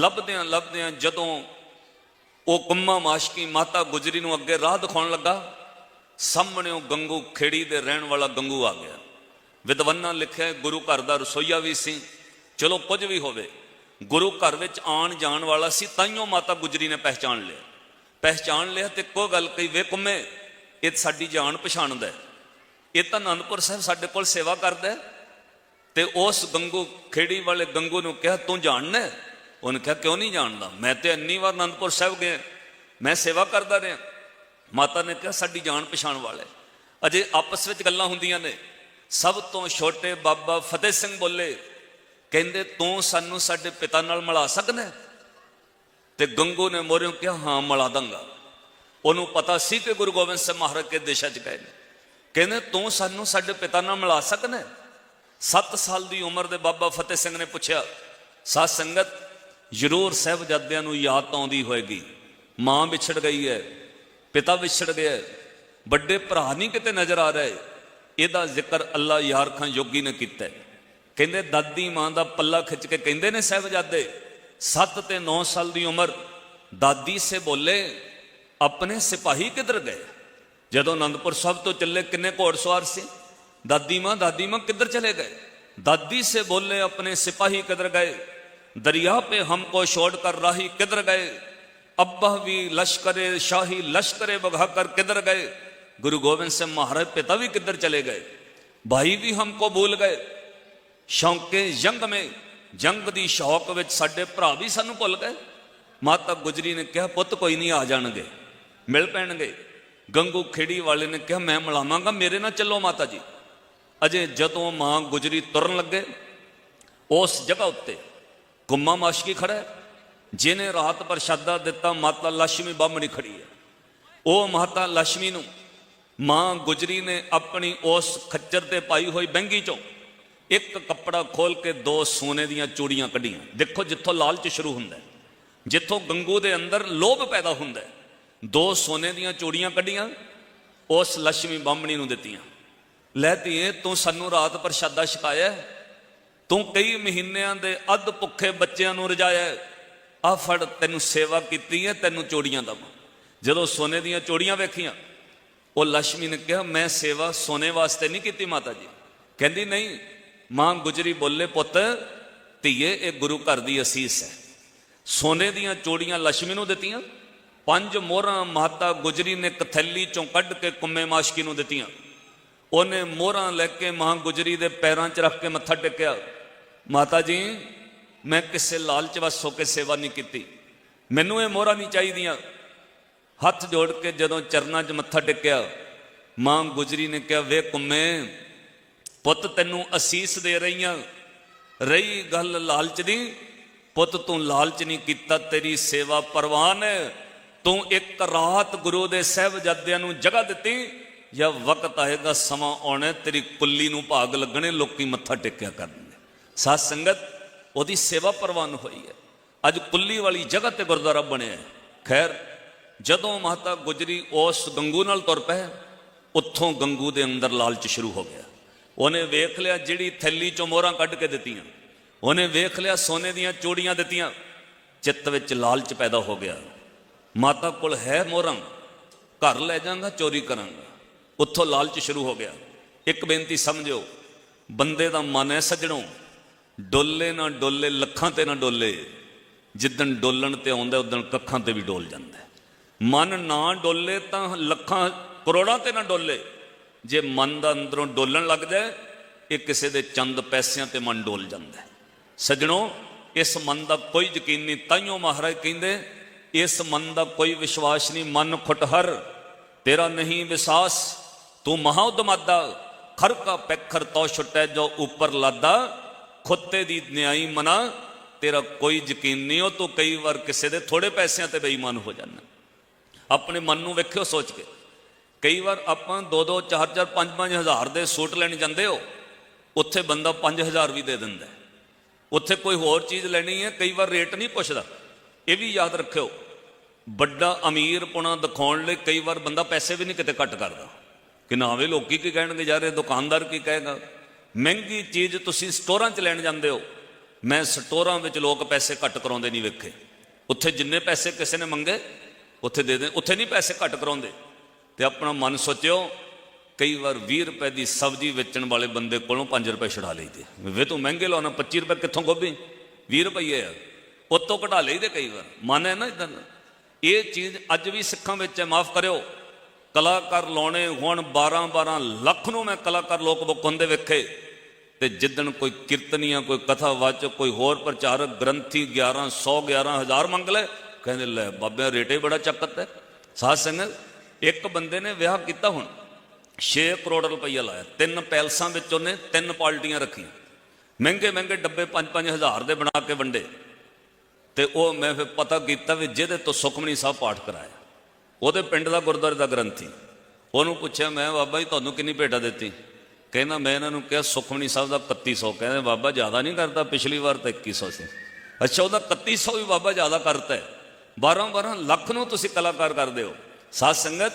ਲੱਭਦਿਆਂ ਲੱਭਦਿਆਂ ਜਦੋਂ ਉਹ ਕੁੰਮਾ ਮਾਸ਼ਕੀ ਮਾਤਾ ਗੁਜਰੀ ਨੂੰ ਅੱਗੇ ਰਾਹ ਦਿਖਾਉਣ ਲੱਗਾ, ਸਾਹਮਣੇ ਉਹ ਗੰਗੂ ਖੇੜੀ ਦੇ ਰਹਿਣ ਵਾਲਾ ਗੰਗੂ ਆ ਗਿਆ। ਵਿਦਵਾਨਾਂ ਲਿਖਿਆ, ਗੁਰੂ ਘਰ ਦਾ ਰਸੋਈਆ ਵੀ ਸੀ, ਚਲੋ ਕੁਝ ਵੀ ਹੋਵੇ। ਗੁਰੂ ਘਰ ਵਿੱਚ ਆਣ ਜਾਣ ਵਾਲਾ ਸੀ ਤਾਈਓ ਮਾਤਾ ਗੁਜਰੀ ਨੇ ਪਹਿਚਾਨ ਲਿਆ। ਪਹਿਚਾਨ ਲਿਆ ਤੇ ਕੋ ਗੱਲ ਕਹੀ, ਵੇ ਕੁੰਮੇ, ਇਹ ਸਾਡੀ ਜਾਣ ਪਛਾਣਦਾ ਇਹ ਤਾਂ ਅਨੰਦਪੁਰ ਸਾਹਿਬ ਸਾਡੇ ਕੋਲ ਸੇਵਾ ਕਰਦਾ ਹੈ। ਤੇ ਉਸ ਗੰਗੂ ਖੇੜੀ ਵਾਲੇ ਗੰਗੂ ਨੂੰ ਕਿਹਾ, ਤੂੰ ਜਾਣਦਾ ਉਹਨੇ ਕਿਹਾ, ਕਿਉਂ ਨਹੀਂ ਜਾਣਦਾ? ਮੈਂ ਤੇ ਇੰਨੀ ਵਾਰ ਅਨੰਦਪੁਰ ਸਾਹਿਬ ਗਿਆ ਮੈਂ ਸੇਵਾ ਕਰਦਾ ਰਿਹਾ। ਮਾਤਾ ਨੇ ਕਿਹਾ, ਸਾਡੀ ਜਾਣ ਪਛਾਣ ਵਾਲੇ ਅਜੇ ਆਪਸ ਵਿੱਚ ਗੱਲਾਂ ਹੁੰਦੀਆਂ ਨੇ। ਸਭ ਤੋਂ ਛੋਟੇ ਬਾਬਾ ਫਤਿਹ ਸਿੰਘ ਬੋਲੇ, ਕਹਿੰਦੇ, ਤੂੰ ਸਾਨੂੰ ਸਾਡੇ ਪਿਤਾ ਨਾਲ ਮਿਲਾ ਸਕਦਾ ਹੈ? ਤੇ ਗੰਗੂ ਨੇ ਮੋਰਿਓ ਕਿਹਾ, ਹਾਂ, ਮਿਲਾ ਦਾਂਗਾ। ਉਹਨੂੰ ਪਤਾ ਸੀ ਕਿ ਗੁਰੂ ਗੋਬਿੰਦ ਸਿੰਘ ਮਹਾਰਾਜ ਕੇ ਦਿਸ਼ਾ ਚ ਗਏ ਨੇ। ਕਹਿੰਦੇ, ਤੂੰ ਸਾਨੂੰ ਸਾਡੇ ਪਿਤਾ ਨਾਲ ਮਿਲਾ ਸਕਦਾ ਹੈ? 7 ਸਾਲ ਦੀ ਉਮਰ ਦੇ ਬਾਬਾ ਫਤਿਹ ਸਿੰਘ ਨੇ ਪੁੱਛਿਆ, ਸਾਧ ਸੰਗਤ ਜ਼ਰੂਰ ਸਹਿਬਜ਼ਾਦਿਆਂ ਨੂੰ ਯਾਦ ਤਾਂ ਆਉਂਦੀ ਹੋਏਗੀ। ਮਾਂ ਵਿਛੜ ਗਈ ਹੈ, ਪਿਤਾ ਵਿਛੜ ਗਿਆ ਹੈ, ਵੱਡੇ ਭਰਾ ਨਹੀਂ ਕਿਤੇ ਨਜ਼ਰ ਆ ਰਹੇ। ਇਹਦਾ ਜ਼ਿਕਰ ਅੱਲਾ ਯਾਰ ਖਾਂ ਯੋਗੀ ਨੇ ਕੀਤਾ ਕਹਿੰਦੇ, ਦਾਦੀ ਮਾਂ ਦਾ ਪੱਲਾ ਖਿੱਚ ਕੇ ਕਹਿੰਦੇ ਨੇ ਸਹਿਬਜ਼ਾਦੇ 7 ਤੇ 9 ਸਾਲ ਦੀ ਉਮਰ, ਦਾਦੀ ਸੇ ਬੋਲੇ, ਆਪਣੇ ਸਿਪਾਹੀ ਕਿੱਧਰ ਗਏ? ਜਦੋਂ ਅਨੰਦਪੁਰ ਸਾਹਿਬ ਤੋਂ ਚੱਲੇ, ਕਿੰਨੇ ਘੋੜ ਸਵਾਰ ਸੀ? ਦਾਦੀ ਮਾਂ ਦਾਦੀ ਮਾਂ ਕਿੱਧਰ ਚਲੇ ਗਏ? ਦਾਦੀ ਸੇ ਬੋਲੇ, ਆਪਣੇ ਸਿਪਾਹੀ ਕਿੱਧਰ ਗਏ? दरिया पे हमको छोड़ कर राही किधर गए अब्बा भी लश्करे शाही लश्करे बघा कर किधर गए गुरु गोविंद सिंह महाराज पिता भी किधर चले गए भाई भी हमको भूल गए ਸ਼ੌਂਕੇ ਜੰਗ ਮੇ ਜੰਗ ਦੀ ਸ਼ੌਕ ਵਿੱਚ ਸਾਡੇ ਭਰਾ ਵੀ ਸਾਨੂੰ ਭੁੱਲ ਗਏ ਮਾਤਾ ਗੁਜਰੀ ਨੇ ਕਿਹਾ ਪੁੱਤ ਕੋਈ ਨਹੀਂ ਆ ਜਾਣਗੇ ਮਿਲ ਪੈਣਗੇ ਗੰਗੂ ਖੇੜੀ ਵਾਲੇ ਨੇ ਕਿਹਾ ਮੈਂ ਮਿਲਾਵਾਂਗਾ ਮੇਰੇ ਨਾਲ ਚੱਲੋ ਮਾਤਾ ਜੀ ਅਜੇ ਜਦੋਂ ਮਾਂ ਗੁਜਰੀ ਤੁਰਨ ਲੱਗੇ ਉਸ ਜਗ੍ਹਾ ਉੱਤੇ ਗੁੰਮਾ ਮਾਸ਼ਕੀ ਖੜਾ ਜਿਹਨੇ ਜਿਨੇ ਰਾਤ ਪ੍ਰਸ਼ਾਦਾ ਦਿੱਤਾ, ਮਾਤਾ ਲక్ష్ਮੀ ਬੰਮਣੀ ਖੜੀ ਹੈ। ਉਹ ਮਾਤਾ ਲక్ష్ਮੀ ਨੂੰ ਮਾਂ ਗੁਜਰੀ ਨੇ ਆਪਣੀ ਉਸ ਖੱਚਰ ਤੇ ਪਾਈ ਹੋਈ ਬਹਿੰਗੀ ਚੋਂ ਇੱਕ ਕੱਪੜਾ ਖੋਲ ਕੇ ਦੋ ਸੋਨੇ ਦੀਆਂ ਚੂੜੀਆਂ ਕੱਢੀਆਂ। ਦੇਖੋ ਜਿੱਥੋਂ ਲਾਲਚ ਸ਼ੁਰੂ ਹੁੰਦਾ ਜਿੱਥੋਂ ਗੰਗੂ ਦੇ ਅੰਦਰ ਲੋਭ ਪੈਦਾ ਹੁੰਦਾ ਦੋ ਸੋਨੇ ਦੀਆਂ ਚੂੜੀਆਂ ਕੱਢੀਆਂ, ਉਸ ਲక్ష్ਮੀ ਬੰਮਣੀ ਨੂੰ ਦਿੱਤੀਆਂ। ਲੈ ਧੀਏ, ਤੂੰ ਸਾਨੂੰ ਰਾਤ ਪ੍ਰਸ਼ਾਦਾ ਛਕਾਇਆ ਤੂੰ ਕਈ ਮਹੀਨਿਆਂ ਦੇ ਅੱਧ ਭੁੱਖੇ ਬੱਚਿਆਂ ਨੂੰ ਰਜਾਇਆ ਆ ਫੜ, ਤੈਨੂੰ ਸੇਵਾ ਕੀਤੀ ਹੈ, ਤੈਨੂੰ ਚੋੜੀਆਂ ਦਵਾਂ। ਜਦੋਂ ਸੋਨੇ ਦੀਆਂ ਚੋੜੀਆਂ ਵੇਖੀਆਂ, ਉਹ ਲక్ష్ਮੀ ਨੇ ਕਿਹਾ, ਮੈਂ ਸੇਵਾ ਸੋਨੇ ਵਾਸਤੇ ਨਹੀਂ ਕੀਤੀ ਮਾਤਾ ਜੀ। ਕਹਿੰਦੀ, ਨਹੀਂ, ਮਾਂ ਗੁਜਰੀ ਬੋਲੇ, ਪੁੱਤ, ਧੀਏ, ਇਹ ਗੁਰੂ ਘਰ ਦੀ ਅਸੀਸ ਹੈ। ਸੋਨੇ ਦੀਆਂ ਚੋੜੀਆਂ ਲక్ష్ਮੀ ਨੂੰ ਦਿੱਤੀਆਂ, ਪੰਜ ਮੋਹਰਾਂ ਮਾਤਾ ਗੁਜਰੀ ਨੇ ਕਥੈਲੀ ਚੋਂ ਕੱਢ ਕੇ ਕੁੰਮੇ ਮਾਸ਼ਕੀ ਨੂੰ ਦਿੱਤੀਆਂ। ਉਹਨੇ ਮੋਹਰਾਂ ਲੈ ਕੇ ਮਾਂ ਗੁਜਰੀ ਦੇ ਪੈਰਾਂ 'ਚ ਰੱਖ ਕੇ ਮੱਥਾ ਟੇਕਿਆ। ਮਾਤਾ ਜੀ, ਮੈਂ ਕਿਸੇ ਲਾਲਚ ਵਸ ਹੋ ਕੇ ਸੇਵਾ ਨਹੀਂ ਕੀਤੀ। ਮੈਨੂੰ ਇਹ ਮੋਹਰਾਂ ਨਹੀਂ ਚਾਹੀਦੀਆਂ। ਹੱਥ ਜੋੜ ਕੇ ਜਦੋਂ ਚਰਨਾਂ 'ਚ ਮੱਥਾ ਟੇਕਿਆ, ਮਾਂ ਗੁਜਰੀ ਨੇ ਕਿਹਾ ਵੇ ਕੁੰਮੇ, ਪੁੱਤ ਤੈਨੂੰ ਅਸੀਸ ਦੇ ਰਹੀਆਂ ਰਹੀ ਗੱਲ ਲਾਲਚ ਦੀ, ਪੁੱਤ ਤੂੰ ਲਾਲਚ ਨਹੀਂ ਕੀਤਾ, ਤੇਰੀ ਸੇਵਾ ਪ੍ਰਵਾਨ ਹੈ। ਤੂੰ ਇੱਕ ਰਾਤ ਗੁਰੂ ਦੇ ਸਹਿਬਜ਼ਾਦਿਆਂ ਨੂੰ ਜਗ੍ਹਾ ਦਿੱਤੀ, ਜਾਂ ਵਕਤ ਆਏਗਾ ਸਮਾਂ ਆਉਣਾ, ਤੇਰੀ ਕੁੱਲੀ ਨੂੰ ਭਾਗ ਲੱਗਣੇ, ਲੋਕੀ ਮੱਥਾ ਟੇਕਿਆ ਕਰਨ। ਸਾਧ ਸੰਗਤ, ਉਹਦੀ ਸੇਵਾ ਪ੍ਰਵਾਨ ਹੋਈ ਹੈ। ਅੱਜ ਕੁੱਲੀ ਵਾਲੀ ਜਗ੍ਹਾ ਤੇ ਗੁਰਦੁਆਰਾ ਬਣਿਆ ਹੈ। ਖੈਰ, ਜਦੋਂ ਮਾਤਾ ਗੁਜਰੀ, ਉਸ ਗੰਗੂ ਨਾਲ ਤੁਰ ਪਏ, ਉੱਥੋਂ ਗੰਗੂ ਦੇ ਅੰਦਰ ਲਾਲਚ ਸ਼ੁਰੂ ਹੋ ਗਿਆ। ਉਹਨੇ ਵੇਖ ਲਿਆ ਜਿਹੜੀ ਥੈਲੀ ਚੋਂ ਮੋਹਰਾਂ ਕੱਢ ਕੇ ਦਿੱਤੀਆਂ। ਉਹਨੇ ਵੇਖ ਲਿਆ ਸੋਨੇ ਦੀਆਂ ਚੂੜੀਆਂ ਦਿੱਤੀਆਂ। ਚਿੱਤ ਵਿੱਚ ਲਾਲਚ ਪੈਦਾ ਹੋ ਗਿਆ। ਮਾਤਾ ਕੋਲ ਹੈ ਮੋਹਰਾਂ। ਘਰ ਲੈ ਜਾਵਾਂਗਾ ਚੋਰੀ ਕਰਾਂਗਾ। ਉੱਥੋਂ ਲਾਲਚ ਸ਼ੁਰੂ ਹੋ ਗਿਆ। ਇੱਕ ਬੇਨਤੀ ਸਮਝਿਓ, ਬੰਦੇ ਦਾ ਮਨ ਹੈ ਸੱਜਣੋ। ਡੋਲੇ ਨਾ ਡੋਲੇ, ਲੱਖਾਂ ਤੇ ਨਾ ਡੋਲੇ। ਜਿੱਦਣ ਡੋਲਣ ਤੇ ਆਉਂਦਾ, ਉਦਣ ਕੱਖਾਂ ਤੇ ਵੀ ਡੋਲ ਜਾਂਦਾ ਮਨ ਨਾ ਡੋਲੇ ਤਾਂ ਲੱਖਾਂ, ਕਰੋੜਾਂ ਤੇ ਨਾ ਡੋਲੇ। ਜੇ ਮਨ ਦਾ ਅੰਦਰੋਂ ਡੋਲਣ ਲੱਗ ਜਾਏ, ਇਹ ਕਿਸੇ ਦੇ ਚੰਦ ਪੈਸਿਆਂ ਤੇ ਮਨ ਡੋਲ ਜਾਂਦਾ ਹੈ। ਸੱਜਣੋ, ਇਸ ਮਨ ਦਾ ਕੋਈ ਯਕੀਨ ਨਹੀਂ ਤਾਈਓ ਮਹਾਰਾਜ ਕਹਿੰਦੇ, ਇਸ ਮਨ ਦਾ ਕੋਈ ਵਿਸ਼ਵਾਸ ਨਹੀਂ, ਮਨ ਖੁਟਹਰ, ਤੇਰਾ ਨਹੀਂ ਵਿਸਾਸ ਤੂੰ ਮਹਾ ਉਦਮਾਦਾ ਖਰ ਪੈਖਰ ਤੋ ਛੁਟੈ ਜੋ ਉੱਪਰ ਲਾਦਾ। ਖੁੱਤੇ ਦੀ ਨਿਆਈ ਮਨਾ, ਤੇਰਾ ਕੋਈ ਯਕੀਨ ਨਹੀਂ, ਉਹ ਤੂੰ ਕਈ ਵਾਰ ਕਿਸੇ ਦੇ ਥੋੜੇ ਪੈਸਿਆਂ ਤੇ ਬੇਈਮਾਨ ਹੋ ਜਾਂਦਾ। ਆਪਣੇ ਮਨ ਨੂੰ ਵੇਖਿਓ, ਸੋਚ ਕੇ। ਕਈ ਵਾਰ ਆਪਾਂ 2 2 4 4 5 5 ਹਜ਼ਾਰ ਦੇ ਸੂਟ ਲੈਣ ਜਾਂਦੇ ਹੋ, ਉੱਥੇ ਬੰਦਾ 5000 ਵੀ ਦੇ ਦਿੰਦਾ ਉੱਥੇ ਕੋਈ ਹੋਰ ਚੀਜ਼ ਲੈਣੀ ਹੈ, ਕਈ ਵਾਰ ਰੇਟ ਨਹੀਂ ਪੁੱਛਦਾ। ਇਹ ਵੀ ਯਾਦ ਰੱਖਿਓ, ਵੱਡਾ ਅਮੀਰ ਪੁਣਾ ਦਿਖਾਉਣ ਲਈ ਕਈ ਵਾਰ ਬੰਦਾ ਪੈਸੇ ਵੀ ਨਹੀਂ ਕਿਤੇ ਘੱਟ ਕਰਦਾ। ਕਿ ਨਾ ਵੇ ਲੋਕੀ ਕੀ ਕਹਿਣਗੇ, ਯਾਰ ਇਹ ਦੁਕਾਨਦਾਰ ਕੀ ਕਹੇਗਾ? ਮਹਿੰਗੀ ਚੀਜ਼ ਤੁਸੀਂ ਸਟੋਰਾਂ 'ਚ ਲੈਣ ਜਾਂਦੇ ਹੋ। ਮੈਂ ਸਟੋਰਾਂ ਵਿੱਚ ਲੋਕ ਪੈਸੇ ਘੱਟ ਕਰਾਉਂਦੇ ਨਹੀਂ ਵੇਖੇ। ਉੱਥੇ ਜਿੰਨੇ ਪੈਸੇ ਕਿਸੇ ਨੇ ਮੰਗੇ, ਉੱਥੇ ਦੇ ਦੇ, ਉੱਥੇ ਨਹੀਂ ਪੈਸੇ ਘੱਟ ਕਰਾਉਂਦੇ। ਤੇ ਆਪਣਾ ਮਨ ਸੋਚਿਓ, ਕਈ ਵਾਰ 20 ਰੁਪਏ ਦੀ ਸਬਜ਼ੀ ਵੇਚਣ ਵਾਲੇ ਬੰਦੇ ਕੋਲੋਂ 5 ਰੁਪਏ ਛੁਡਾ ਲਈਦੇ। ਵੇ ਤੂੰ ਮਹਿੰਗੇ ਲਾਉਣਾ 25 ਰੁਪਏ ਕਿੱਥੋਂ ਗੋਭੀ? 20 ਰੁਪਏ ਆ। ਉਤੋਂ ਘਟਾ ਲਈਦੇ ਕਈ ਵਾਰ। ਮਨ ਹੈ ਨਾ ਇਦਾਂ ਇਹ ਚੀਜ਼ ਅੱਜ ਵੀ ਸਿੱਖਾਂ ਵਿੱਚ ਹੈ, ਮਾਫ ਕਰਿਓ। ਕਲਾਕਾਰ ਲਾਉਣੇ ਹੁਣ 12 12 ਲੱਖ ਨੂੰ ਮੈਂ ਕਲਾਕਾਰ ਲੋਕ ਬੁੱਕ ਹੁੰਦੇ ਵੇਖੇ। ਤੇ ਜਿੱਦਣ ਕੋਈ ਕੀਰਤਨੀਆ, ਕੋਈ ਕਥਾਵਾਚਕ, ਕੋਈ ਹੋਰ ਪ੍ਰਚਾਰਕ ਗ੍ਰੰਥੀ 1100 11000 ਮੰਗ ਲੈ ਕਹਿੰਦੇ, ਲੈ ਬਾਬਿਆਂ, ਰੇਟੇ ਬੜਾ ਚੱਕਤ ਹੈ। ਸਾਧ ਸੰਗਤ, ਇੱਕ ਬੰਦੇ ਨੇ ਵਿਆਹ ਕੀਤਾ ਹੁਣ 6 ਕਰੋੜ ਰੁਪਈਆ ਲਾਇਆ। ਤਿੰਨ ਪੈਲਸਾਂ ਵਿੱਚ ਉਹਨੇ ਤਿੰਨ ਪਾਰਟੀਆਂ ਰੱਖੀਆਂ। ਮਹਿੰਗੇ ਮਹਿੰਗੇ ਡੱਬੇ 5-5000 ਦੇ ਬਣਾ ਕੇ ਵੰਡੇ। ਤੇ ਉਹ ਮੈਂ ਫਿਰ ਪਤਾ ਕੀਤਾ ਵੀ ਜਿਹਦੇ ਤੋਂ ਸੁਖਮਨੀ ਸਾਹਿਬ ਪਾਠ ਕਰਾਇਆ। ਉਹਦੇ ਪਿੰਡ ਦਾ ਗੁਰਦੁਆਰੇ ਦਾ ਗ੍ਰੰਥੀ। ਉਹਨੂੰ ਪੁੱਛਿਆ, ਮੈਂ ਬਾਬਾ ਜੀ, ਤੁਹਾਨੂੰ ਕਿੰਨੀ ਭੇਟਾ ਦਿੱਤੀ? ਕਹਿੰਦਾ, ਮੈਂ ਇਹਨਾਂ ਨੂੰ ਕਿਹਾ, ਸੁਖਮਨੀ ਸਾਹਿਬ ਦਾ 3100 ਕਹਿੰਦੇ, ਬਾਬਾ, ਜ਼ਿਆਦਾ ਨਹੀਂ ਕਰਦਾ, ਪਿਛਲੀ ਵਾਰ ਤਾਂ 2100 ਸੀ ਅੱਛਾ, ਉਹਦਾ 3100 ਵੀ ਬਾਬਾ ਜ਼ਿਆਦਾ ਕਰਤਾ ਹੈ। 12 12 ਲੱਖ ਨੂੰ ਤੁਸੀਂ ਕਲਾਕਾਰ ਕਰਦੇ ਹੋ। ਸਾਧ ਸੰਗਤ,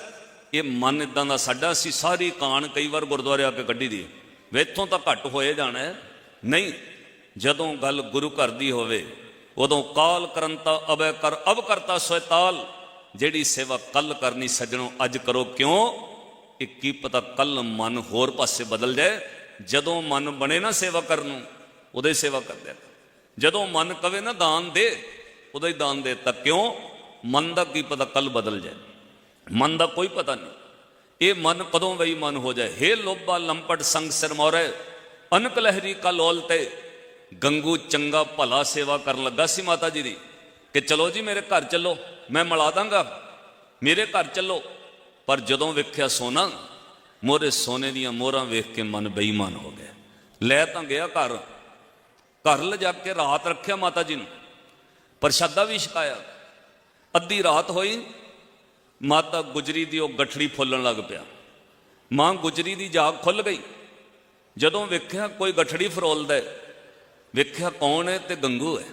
ਇਹ ਮਨ ਇਦਾਂ ਦਾ ਸਾਡਾ ਅਸੀਂ ਸਾਰੀ ਕਾਣ ਕਈ ਵਾਰ ਗੁਰਦੁਆਰੇ ਆ ਕੇ ਕੱਢੀ ਦੀ ਵੇ ਇੱਥੋਂ ਤਾਂ ਘੱਟ ਹੋਏ ਜਾਣਾ ਨਹੀਂ, ਜਦੋਂ ਗੱਲ ਗੁਰੂ ਘਰ ਦੀ ਹੋਵੇ, ਉਦੋਂ ਕਾਲ ਕਰੰਤਾ ਅਬੈ ਕਰ, ਅਬ ਕਰਤਾ ਸੋਇਤਾਲ। ਜਿਹੜੀ ਸੇਵਾ ਕੱਲ ਕਰਨੀ ਸੱਜਣੋ, ਅੱਜ ਕਰੋ। ਕਿਉਂ? ਇਹ ਕੀ ਪਤਾ ਕੱਲ ਮਨ ਹੋਰ ਪਾਸੇ ਬਦਲ ਜਾਏ। ਜਦੋਂ ਮਨ ਬਣੇ ਨਾ ਸੇਵਾ ਕਰਨ ਨੂੰ ਉਹਦੇ ਸੇਵਾ ਕਰਦੇ ਆ ਜਦੋਂ ਮਨ ਕਵੇ ਨਾ ਦਾਨ ਦੇ ਉਹਦਾ ਹੀ ਦਾਨ ਦੇ ਤਾਂ ਕਿਉਂ? ਮਨ ਦਾ ਕੀ ਪਤਾ ਕੱਲ ਬਦਲ ਜਾਏ। ਮਨ ਦਾ ਕੋਈ ਪਤਾ ਨਹੀਂ। ਇਹ ਮਨ ਕਦੋਂ ਬਈ ਮਨ ਹੋ ਜਾਏ। ਹੇ ਲੋਭਾ ਲੰਪਟ ਸੰਗ ਸਿਰ ਮੋਰੇ, ਅਨਕ ਲਹਿਰੀ ਕਾ ਲੋਲ ਤੇ, ਗੰਗੂ ਚੰਗਾ ਭਲਾ ਸੇਵਾ ਕਰਨ ਲੱਗਾ ਸੀ ਮਾਤਾ ਜੀ ਦੀ। ਕਿ ਚਲੋ ਜੀ ਮੇਰੇ ਘਰ ਚੱਲੋ, ਮੈਂ ਮਿਲਾ ਦਾਂਗਾ। ਮੇਰੇ ਘਰ ਚੱਲੋ। ਪਰ ਜਦੋਂ ਵੇਖਿਆ ਸੋਨਾ, ਮੋਰੇ ਸੋਨੇ ਦੀਆਂ ਮੋਹਰਾਂ ਵੇਖ ਕੇ ਮਨ ਬੇਈਮਾਨ ਹੋ ਗਿਆ। ਲੈ ਤਾਂ ਗਿਆ ਘਰ। ਘਰ ਲਿਜਾ ਕੇ ਰਾਤ ਰੱਖਿਆ ਮਾਤਾ ਜੀ ਨੂੰ। ਪ੍ਰਸ਼ਾਦਾ ਵੀ ਛਕਾਇਆ। ਅੱਧੀ ਰਾਤ ਹੋਈ, ਮਾਤਾ ਗੁਜਰੀ ਦੀ ਉਹ ਗੱਠੜੀ ਫੁੱਲਣ ਲੱਗ ਪਿਆ। ਮਾਂ ਗੁਜਰੀ ਦੀ ਜਾਗ ਖੁੱਲ ਗਈ। ਜਦੋਂ ਵੇਖਿਆ ਕੋਈ ਗਠੜੀ ਫਰੋਲਦਾ ਵੇਖਿਆ ਕੌਣ ਹੈ ਤੇ ਗੰਗੂ ਹੈ।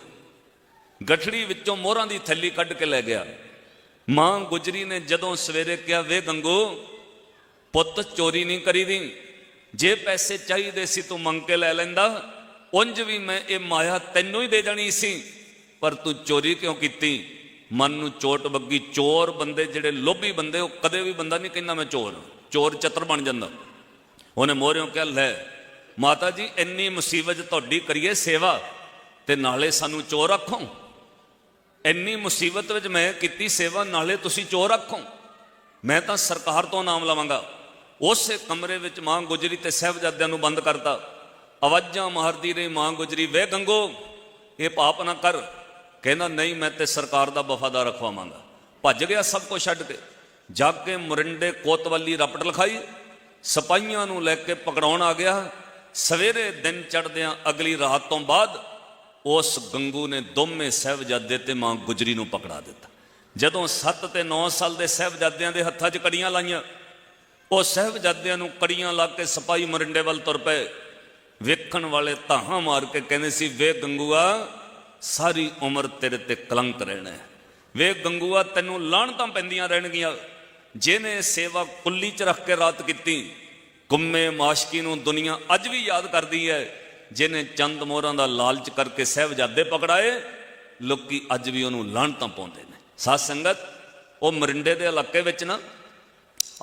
ਗਠੜੀ ਵਿੱਚੋਂ ਮੋਹਰਾਂ ਦੀ ਥੱਲੀ ਕੱਢ ਕੇ ਲੈ ਗਿਆ। ਮਾਂ ਗੁਜਰੀ ਨੇ ਜਦੋਂ ਸਵੇਰੇ ਕਿਹਾ, ਵੇ ਗੰਗੂ, ਪੁੱਤ ਚੋਰੀ ਨਹੀਂ ਕਰੀਦੀ। ਜੇ ਪੈਸੇ ਚਾਹੀਦੇ ਸੀ ਤੂੰ ਮੰਗ ਕੇ ਲੈ ਲੈਂਦਾ। ਉਂਝ ਵੀ ਮੈਂ ਇਹ ਮਾਇਆ ਤੈਨੂੰ ਹੀ ਦੇ ਜਾਣੀ ਸੀ। ਪਰ ਤੂੰ ਚੋਰੀ ਕਿਉਂ ਕੀਤੀ? ਮਨ ਨੂੰ ਚੋਟ ਬੱਗੀ ਚੋਰ ਬੰਦੇ ਜਿਹੜੇ ਲੋਭੀ ਬੰਦੇ, ਉਹ ਕਦੇ ਵੀ ਬੰਦਾ ਨਹੀਂ ਕਹਿੰਦਾ ਮੈਂ ਚੋਰ। ਚੋਰ ਚਤਰ ਬਣ ਜਾਂਦਾ। ਉਹਨੇ ਮੋਹਰਿਓਂ ਕਿਹਾ, ਲੈ, ਮਾਤਾ ਜੀ, ਇੰਨੀ ਮੁਸੀਬਤ ਤੁਹਾਡੀ ਕਰੀਏ ਸੇਵਾ ਤੇ ਨਾਲੇ ਸਾਨੂੰ ਚੋਰ ਆਖੋ। ਇੰਨੀ ਮੁਸੀਬਤ ਵਿੱਚ ਮੈਂ ਕੀਤੀ ਸੇਵਾ, ਨਾਲੇ ਤੁਸੀਂ ਚੋਰ ਆਖੋ। ਮੈਂ ਤਾਂ ਸਰਕਾਰ ਤੋਂ ਨਾਮ ਲਵਾਂਗਾ। ਉਸੇ ਕਮਰੇ ਵਿੱਚ ਮਾਂ ਗੁਜਰੀ ਤੇ ਸਹਿਬਜ਼ਾਦਿਆਂ ਨੂੰ ਬੰਦ ਕਰਤਾ। ਆਵਾਜ਼ਾਂ ਮਾਰਦੀ ਰਹੀ ਮਾਂ ਗੁਜਰੀ, ਵੇ ਗੰਗੋ, ਇਹ ਪਾਪ ਨਾ ਕਰ। ਕਹਿੰਦਾ, ਨਹੀਂ, ਮੈਂ ਤੇ ਸਰਕਾਰ ਦਾ ਵਫਾਦਾਰ ਰਖਵਾਵਾਂਗਾ। ਭੱਜ ਗਿਆ ਸਭ ਕੁਝ ਛੱਡ ਕੇ। ਜਾ ਕੇ ਮੁਰਿੰਡੇ ਕੋਤਵਾਲੀ ਰਪਟ ਲਿਖਾਈ। ਸਿਪਾਹੀਆਂ ਨੂੰ ਲੈ ਕੇ ਪਕੜਾਉਣ ਆ ਗਿਆ। ਸਵੇਰੇ ਦਿਨ ਚੜ੍ਹਦਿਆਂ ਅਗਲੀ ਰਾਤ ਤੋਂ ਬਾਅਦ ਉਸ ਗੰਗੂ ਨੇ ਦੋਵੇਂ ਸਹਿਬਜ਼ਾਦੇ ਤੇ ਮਾਂ ਗੁਜਰੀ ਨੂੰ ਪਕੜਾ ਦਿੱਤਾ। ਜਦੋਂ 7 ਤੇ 9 ਸਾਲ ਦੇ ਸਹਿਬਜ਼ਾਦਿਆਂ ਦੇ ਹੱਥਾਂ 'ਚ ਕੜੀਆਂ ਲਾਈਆਂ, ਉਹ ਸਹਿਬਜ਼ਾਦਿਆਂ ਨੂੰ ਕੜੀਆਂ ਲਾ ਕੇ ਸਿਪਾਹੀ ਮਰਿੰਡੇ ਵੱਲ ਤੁਰ ਪਏ। ਵੇਖਣ ਵਾਲੇ ਧਾਹਾਂ ਮਾਰ ਕੇ ਕਹਿੰਦੇ ਸੀ, ਵੇ ਗੰਗੂਆ, ਸਾਰੀ ਉਮਰ ਤੇਰੇ ਤੇ ਕਲੰਕ ਰਹਿਣਾ ਹੈ। ਵੇ ਗੰਗੂਆ, ਤੈਨੂੰ ਲਾਹਣਤਾਂ ਪੈਂਦੀਆਂ ਰਹਿਣਗੀਆਂ। ਜਿਹਨੇ ਸੇਵਾ ਕੁੱਲੀ 'ਚ ਰੱਖ ਕੇ ਰਾਤ ਕੀਤੀ ਗੁੰਮੇ ਮਾਸ਼ਕੀ ਨੂੰ ਦੁਨੀਆ ਅੱਜ ਵੀ ਯਾਦ ਕਰਦੀ ਹੈ। ਜਿਹਨੇ ਚੰਦ ਮੋਹਰਾਂ ਦਾ ਲਾਲਚ ਕਰਕੇ ਸਹਿਬਜ਼ਾਦੇ ਪਕੜਾਏ, ਲੋਕੀ ਅੱਜ ਵੀ ਉਹਨੂੰ ਲਾਹਣਤਾਂ ਪਾਉਂਦੇ ਨੇ। ਸਾਧ ਸੰਗਤ, ਉਹ ਮਰਿੰਡੇ ਦੇ ਇਲਾਕੇ ਵਿੱਚ ਨਾ,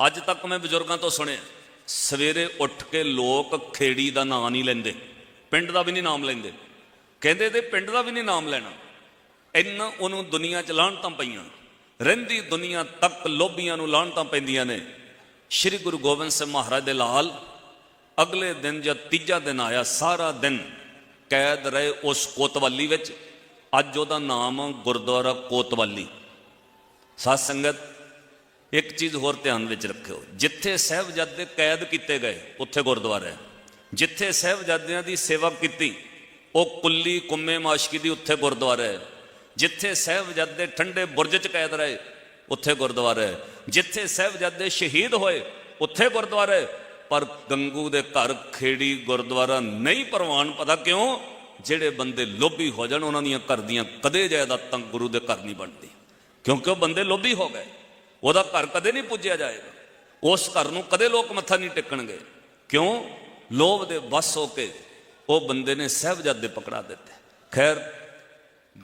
ਅੱਜ ਤੱਕ ਮੈਂ ਬਜ਼ੁਰਗਾਂ ਤੋਂ ਸੁਣਿਆ, ਸਵੇਰੇ ਉੱਠ ਕੇ ਲੋਕ ਖੇੜੀ ਦਾ ਨਾਂ ਨਹੀਂ ਲੈਂਦੇ, ਪਿੰਡ ਦਾ ਵੀ ਨਹੀਂ ਨਾਮ ਲੈਂਦੇ। ਕਹਿੰਦੇ ਤੇ ਪਿੰਡ ਦਾ ਵੀ ਨਹੀਂ ਨਾਮ ਲੈਣਾ। ਇੰਨਾ ਉਹਨੂੰ ਦੁਨੀਆ 'ਚ ਲਾਹਣਤਾਂ ਪਈਆਂ ਰਹਿੰਦੀ ਦੁਨੀਆ ਤੱਕ ਲੋਭੀਆਂ ਨੂੰ ਲਾਹਣਤਾਂ ਪੈਂਦੀਆਂ ਨੇ। ਸ੍ਰੀ ਗੁਰੂ ਗੋਬਿੰਦ ਸਿੰਘ ਮਹਾਰਾਜ ਦੇ ਲਾਲ ਅਗਲੇ ਦਿਨ ਜਦ ਤੀਜਾ ਦਿਨ ਆਇਆ, ਸਾਰਾ ਦਿਨ ਕੈਦ ਰਹੇ ਉਸ ਕੋਤਵਾਲੀ ਵਿੱਚ। ਅੱਜ ਉਹਦਾ ਨਾਮ ਗੁਰਦੁਆਰਾ ਕੋਤਵਾਲੀ। ਸਾਧ ਸੰਗਤ, ਇੱਕ ਚੀਜ਼ ਹੋਰ ਧਿਆਨ ਵਿੱਚ ਰੱਖਿਓ। ਜਿੱਥੇ ਸਹਿਬਜ਼ਾਦੇ ਕੈਦ ਕੀਤੇ ਗਏ, ਉੱਥੇ ਗੁਰਦੁਆਰਾ ਹੈ। ਜਿੱਥੇ ਸਹਿਬਜ਼ਾਦਿਆਂ ਦੀ ਸੇਵਾ ਕੀਤੀ, ਉਹ ਕੁੱਲੀ, ਕੁੰਮੇ, ਮਾਸ਼ਕੀ ਦੀ ਉੱਥੇ ਗੁਰਦੁਆਰਾ ਹੈ। ਜਿੱਥੇ ਸਹਿਬਜ਼ਾਦੇ ਠੰਡੇ ਬੁਰਜ 'ਚ ਕੈਦ ਰਹੇ, ਉੱਥੇ ਗੁਰਦੁਆਰਾ ਹੈ। ਜਿੱਥੇ ਸਹਿਬਜ਼ਾਦੇ ਸ਼ਹੀਦ ਹੋਏ, ਉੱਥੇ ਗੁਰਦੁਆਰਾ ਹੈ। ਪਰ ਗੰਗੂ ਦੇ ਘਰ ਖੇੜੀ ਗੁਰਦੁਆਰਾ ਨਹੀਂ ਪ੍ਰਵਾਨ, ਪਤਾ ਕਿਉਂ? ਜਿਹੜੇ ਬੰਦੇ ਲੋਭੀ ਹੋ ਜਾਣ, ਉਹਨਾਂ ਦੀਆਂ ਘਰ ਦੀਆਂ ਕਦੇ ਜਾਇਦਾਦਾਂ ਗੁਰੂ ਦੇ ਘਰ ਨਹੀਂ ਬਣਦੀ। ਕਿਉਂਕਿ ਉਹ ਬੰਦੇ ਲੋਭੀ ਹੋ ਗਏ। ਉਹਦਾ ਘਰ ਕਦੇ ਨਹੀਂ ਪੁੱਜਿਆ ਜਾਏਗਾ। ਉਸ ਘਰ ਨੂੰ ਕਦੇ ਲੋਕ ਮੱਥਾ ਨਹੀਂ ਟੇਕਣਗੇ। ਕਿਉਂ? ਲੋਭ ਦੇ ਵਸ ਹੋ ਕੇ ਉਹ ਬੰਦੇ ਨੇ ਸਹਿਬਜ਼ਾਦੇ ਪਕੜਾ ਦਿੱਤੇ। ਖੈਰ,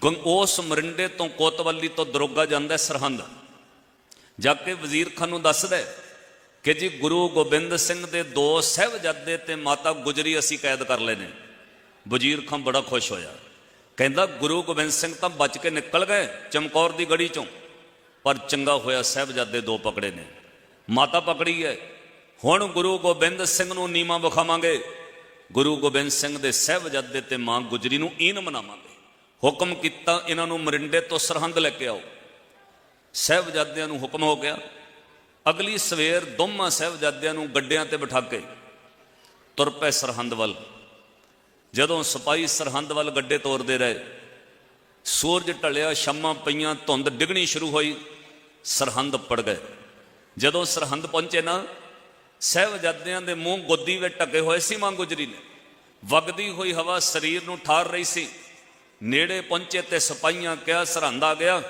ਗੰ- ਉਸ ਮਰਿੰਡੇ ਤੋਂ ਕੋਤਵਲੀ ਤੋਂ ਦਰੋਗਾ ਜਾਂਦਾ ਸਰਹੰਦ। ਜਾ ਕੇ ਵਜ਼ੀਰ ਖਾਨ ਨੂੰ ਦੱਸਦਾ ਕਿ ਜੀ ਗੁਰੂ ਗੋਬਿੰਦ ਸਿੰਘ ਦੇ ਦੋ ਸਹਿਬਜ਼ਾਦੇ ਤੇ ਮਾਤਾ ਗੁਜਰੀ ਅਸੀਂ ਕੈਦ ਕਰ ਲਏ ਨੇ। ਵਜ਼ੀਰ ਖਾਂ ਬੜਾ ਖੁਸ਼ ਹੋਇਆ। ਕਹਿੰਦਾ, ਗੁਰੂ ਗੋਬਿੰਦ ਸਿੰਘ ਤਾਂ ਬਚ ਕੇ ਨਿਕਲ ਗਏ ਚਮਕੌਰ ਦੀ ਗੜੀ ਚੋਂ, ਪਰ ਚੰਗਾ ਹੋਇਆ ਸਹਿਬਜ਼ਾਦੇ ਦੋ ਪਕੜੇ ਨੇ। ਮਾਤਾ ਪਕੜੀ ਹੈ ਹੁਣ ਗੁਰੂ ਗੋਬਿੰਦ ਸਿੰਘ ਨੂੰ ਨੀਮਾ ਵਿਖਾਵਾਂਗੇ। ਗੁਰੂ ਗੋਬਿੰਦ ਸਿੰਘ ਦੇ ਸਹਿਬਜ਼ਾਦੇ ਤੇ ਮਾਂ ਗੁਜਰੀ ਨੂੰ ਈਨ ਮਨਾਵਾਂਗੇ। ਹੁਕਮ ਕੀਤਾ, ਇਹਨਾਂ ਨੂੰ ਮਰਿੰਡੇ ਤੋਂ ਸਰਹੰਦ ਲੈ ਕੇ ਆਓ। ਸਹਿਬਜ਼ਾਦਿਆਂ ਨੂੰ ਹੁਕਮ ਹੋ ਗਿਆ। ਅਗਲੀ ਸਵੇਰ ਦੋਵਾਂ ਸਹਿਬਜ਼ਾਦਿਆਂ ਨੂੰ ਗੱਡਿਆਂ ਤੇ ਬਿਠਾ ਕੇ ਤੁਰ ਪਏ ਸਰਹੰਦ ਵੱਲ। ਜਦੋਂ ਸਿਪਾਹੀ ਸਰਹੰਦ ਵੱਲ ਗੱਡੇ ਤੋਰਦੇ ਰਹੇ, ਸੂਰਜ ਢਲਿਆ, ਸ਼ਾਮਾਂ ਪਈਆਂ, ਧੁੰਦ ਡਿਗਣੀ ਸ਼ੁਰੂ ਹੋਈ, ਸਰਹੰਦ ਪੜ ਗਏ। ਜਦੋਂ ਸਰਹੰਦ ਪਹੁੰਚੇ ਨਾ, ਸਹਿਬਜ਼ਾਦਿਆਂ ਦੇ ਮੂੰਹ ਗੋਦੀ ਵਿੱਚ ਢਕੇ ਹੋਏ ਸੀ ਮਾਂ ਗੁਜਰੀ ਨੇ। ਵਗਦੀ ਹੋਈ ਹਵਾ ਸਰੀਰ ਨੂੰ ਠਾਰ ਰਹੀ ਸੀ। ਨੇੜੇ ਪਹੁੰਚੇ ਤੇ ਸਿਪਾਹੀਆਂ ਕਿਹਾ, ਸਰਹੰਦ ਆ ਗਿਆ।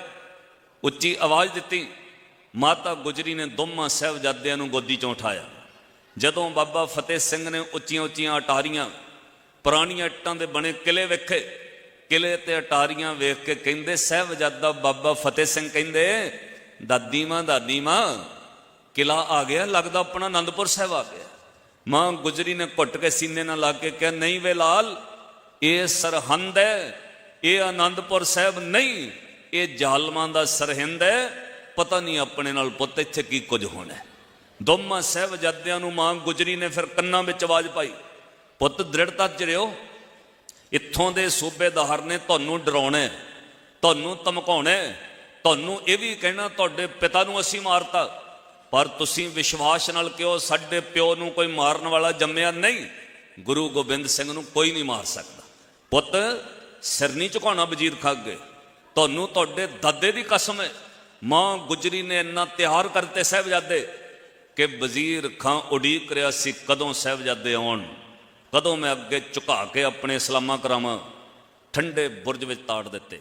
ਉੱਚੀ ਆਵਾਜ਼ ਦਿੱਤੀ ਮਾਤਾ ਗੁਜਰੀ ਨੇ ਦੋਵਾਂ ਸਹਿਬਜ਼ਾਦਿਆਂ ਨੂੰ ਗੋਦੀ ਚੋਂ ਉਠਾਇਆ। ਜਦੋਂ ਬਾਬਾ ਫਤਿਹ ਸਿੰਘ ਨੇ ਉੱਚੀਆਂ ਉੱਚੀਆਂ ਅਟਾਰੀਆਂ, ਪੁਰਾਣੀਆਂ ਇੱਟਾਂ ਦੇ ਬਣੇ ਕਿਲੇ ਵੇਖੇ ਕਿਲੇ ਤੇ ਅਟਾਰੀਆਂ ਵੇਖ ਕੇ ਕਹਿੰਦੇ, ਸਹਿਬਜ਼ਾਦਾ ਬਾਬਾ ਫਤਿਹ ਸਿੰਘ ਕਹਿੰਦੇ, ਦਾਦੀ ਮਾਂ ਦਾਦੀ ਮਾਂ ਕਿਲਾ ਆ ਗਿਆ, ਲੱਗਦਾ ਆਪਣਾ ਆਨੰਦਪੁਰ ਸਾਹਿਬ ਆ ਗਿਆ। ਮਾਂ ਗੁਜਰੀ ਨੇ ਘੁੱਟ ਕੇ ਸੀਨੇ ਨਾਲ ਲਾ ਕੇ ਕਿਹਾ, ਨਹੀਂ ਵੇ ਲਾਲ, ਇਹ ਸਰਹੰਦ ਹੈ, ਇਹ ਆਨੰਦਪੁਰ ਸਾਹਿਬ ਨਹੀਂ, ਇਹ ਜ਼ਾਲਮਾਂ ਦਾ ਸਰਹਿੰਦ ਹੈ ਪਤਾ ਨਹੀਂ ਆਪਣੇ ਨਾਲ ਪੁੱਤ ਇੱਥੇ ਕੀ ਕੁਝ ਹੋਣਾ ਹੈ। ਦੋਵਾਂ ਸਾਹਿਬਜ਼ਾਦਿਆਂ ਨੂੰ ਮਾਂ ਗੁਜਰੀ ਨੇ ਫਿਰ ਕੰਨਾਂ ਵਿੱਚ ਆਵਾਜ਼ ਪਾਈ, ਪੁੱਤ ਦ੍ਰਿੜਤਾ ਚ ਰਿਓ। ਇੱਥੋਂ ਦੇ ਸੂਬੇਦਾਰ ਨੇ ਤੁਹਾਨੂੰ ਡਰਾਉਣਾ ਤੁਹਾਨੂੰ ਧਮਕਾਉਣਾ ਤੁਹਾਨੂੰ ਇਹ ਵੀ ਕਹਿਣਾ, ਤੁਹਾਡੇ ਪਿਤਾ ਨੂੰ ਅਸੀਂ ਮਾਰਤਾ। ਪਰ ਤੁਸੀਂ ਵਿਸ਼ਵਾਸ ਨਾਲ ਕਿਉਂ ਸਾਡੇ ਪਿਓ ਨੂੰ ਕੋਈ ਮਾਰਨ ਵਾਲਾ ਜੰਮਿਆ ਨਹੀਂ? ਗੁਰੂ ਗੋਬਿੰਦ ਸਿੰਘ ਨੂੰ ਕੋਈ ਨਹੀਂ ਮਾਰ ਸਕਦਾ। ਪੁੱਤ, ਸਿਰ ਨਹੀਂ ਝੁਕਾਉਣਾ ਵਜ਼ੀਰ ਖਾਗੇ ਤੁਹਾਨੂੰ ਤੁਹਾਡੇ ਦਾਦੇ ਦੀ ਕਸਮ ਹੈ। ਮਾਂ ਗੁਜਰੀ ਨੇ ਇੰਨਾ ਤਿਆਰ ਕਰਤੇ ਸਾਹਿਬਜ਼ਾਦੇ ਕਿ ਵਜ਼ੀਰ ਖਾਂ ਉਡੀਕ ਰਿਹਾ ਸੀ, ਕਦੋਂ ਸਾਹਿਬਜ਼ਾਦੇ ਆਉਣ? ਕਦੋਂ ਮੈਂ ਅੱਗੇ ਝੁਕਾ ਕੇ ਆਪਣੇ ਸਲਾਮਾਂ ਕਰਾਵਾਂ? ਠੰਡੇ ਬੁਰਜ ਵਿੱਚ ਤਾੜ ਦਿੱਤੇ।